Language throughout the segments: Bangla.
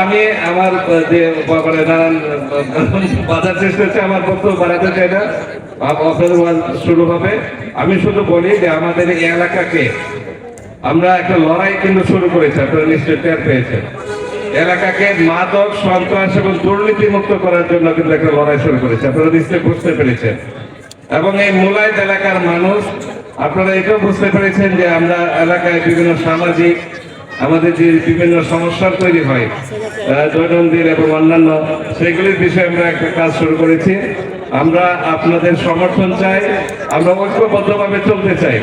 আমি আমার যে মানে নানান বাজার চেষ্টা হচ্ছে, আমার বক্তব্য বাড়াতে চাই না। শুরু হবে। আমি শুধু বলি যে আমাদের এই এলাকাকে আমরা একটা লড়াই কিন্তু শুরু করেছি, আপনারা নিশ্চয়ই টের পেয়েছেন। এলাকাকে মাদক, সন্ত্রাস এবং দুর্নীতি মুক্ত করার জন্য কিন্তু একটা লড়াই শুরু করেছে। আপনারা নিশ্চয়ই বুঝতে পেরেছেন। এবং এই মুলায়ত এলাকার মানুষ, আপনারা এটাও বুঝতে পেরেছেন যে আমরা এলাকায় বিভিন্ন সামাজিক, আমাদের যে বিভিন্ন সমস্যার তৈরি হয় দৈনন্দিন এবং অন্যান্য সেগুলির বিষয়ে আমরা একটা কাজ শুরু করেছি। আমরা আপনাদের সমর্থন চাই, আমরা ঐক্যবদ্ধভাবে চলতে চাই,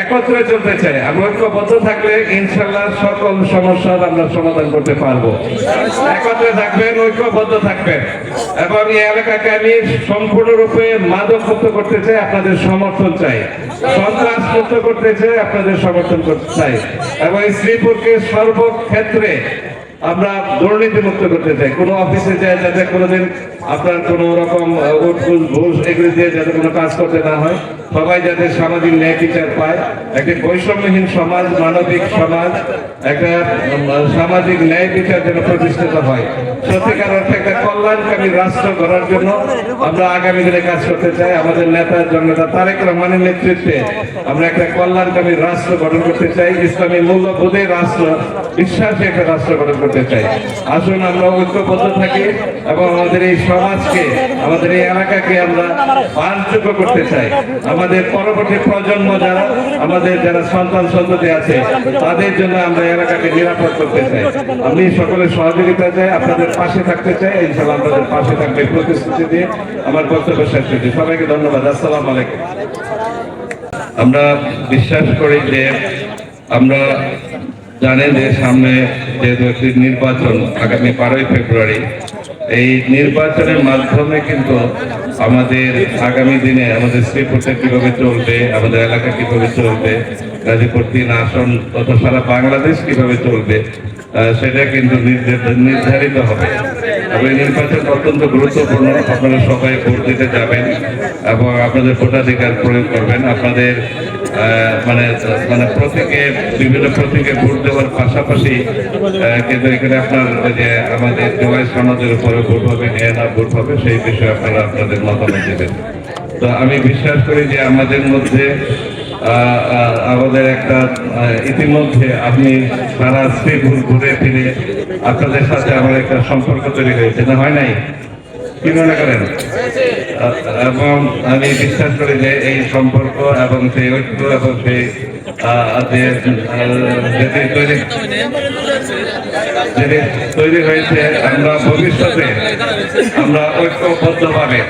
একত্রে চলতে চাই। আমরা ঐক্যবদ্ধ থাকলে ইনশাল্লাহ সকল সমস্যার আমরা সমাধান করতে পারব। একত্রে থাকবেন, ঐক্যবদ্ধ থাকবেন। এবং এই এলাকাকে আমি সম্পূর্ণরূপে মাদক মুক্ত করতে চাই, আপনাদের সমর্থন চাই। সন্ত্রাস মুক্ত করতে চাই, আপনাদের সমর্থন করতে চাই। এবং শ্রীপুরকে সর্বক্ষেত্রে আমরা দুর্নীতি মুক্ত করতে চাই। কোনো অফিসে যায় যাতে কোনোদিন আপনার কোনো রকম ঘুষ এগুলি দিয়ে যাতে কোনো কাজ করতে না হয়। সবাই যাতে সামাজিক ন্যায় বিচার পায়। একটি বৈষম্যহীন সমাজ, মানবিক সমাজ, একটা সামাজিক ন্যায় বিচার যেন প্রতিষ্ঠিত হয়। সত্যিকার অর্থে একটা কল্যাণকামী রাষ্ট্র গড়ার জন্য আমরা আগামী দিনে কাজ করতে চাই। আমাদের নেতা, জননেতা তারেক রহমানের নেতৃত্বে আমরা একটা কল্যাণকামী রাষ্ট্র গঠন করতে চাই। ইসলামী মূল্যবোধের রাষ্ট্র, বিশ্বাসী একটা রাষ্ট্র গঠন করতে চাই। আসুন আমরা ঐক্যবদ্ধ থাকি এবং আমাদের এই সমাজকে, আমাদের এই এলাকাকে আমরা বানযোগ্য করতে চাই। আমাদের পরবর্তী প্রজন্ম যারা, আমাদের যারা সন্তান সন্ততি আছে, তাদের জন্য আমরা এলাকাকে নিরাপদ করতে চাই। আমি সকলের সহযোগিতা চাই, আপনাদের পাশে থাকতে চাই ইনশাল্লাহ আপনাদের পাশে থাকবে প্রতিশ্রুতি দিয়ে আমার বক্তব্য শেষ করছি। সবাইকে ধন্যবাদ, আসসালামু আলাইকুম। আমরা বিশ্বাস করি যে আমরা জানেন যে সামনে যেহেতু একটি নির্বাচন আগামী বারোই ফেব্রুয়ারি এই নির্বাচনের মাধ্যমে কিন্তু আমাদের আগামী দিনে আমাদের শ্রীপুরটা কীভাবে চলবে, আমাদের এলাকা কীভাবে চলবে, গাজীপুর তিন আসন তথা সারা বাংলাদেশ কীভাবে চলবে সেটা কিন্তু নির্ধার- নির্ধারিত হবে। তবে নির্বাচন অত্যন্ত গুরুত্বপূর্ণ, আপনারা সবাই ভোট দিতে যাবেন এবং আপনাদের ভোটাধিকার প্রয়োগ করবেন। আপনাদের মানে মানে প্রতীকে, বিভিন্ন প্রতীকে ভোট দেওয়ার পাশাপাশি কিন্তু এখানে আপনার যে আমাদের জোগাই সমাজের উপরে ভোট হবে এ না ভোট হবে, সেই বিষয়ে আপনারা আপনাদের মতামত দেবেন। তো আমি বিশ্বাস করি যে আমাদের মধ্যে আমাদের একটা ইতিমধ্যে আপনি সারা শ্রীপুর ঘুরে ফিরে আপনাদের সাথে আমার একটা সম্পর্ক তৈরি হয়েছে। না, হয় নাই? কি মনে করেন? এবং আমি বিশ্বাস করি যে এই সম্পর্ক এবং সেই ঐক্য এবং সেই যেটি তৈরি হয়েছে, আমরা ভবিষ্যতে আমরা ঐক্যবদ্ধভাবে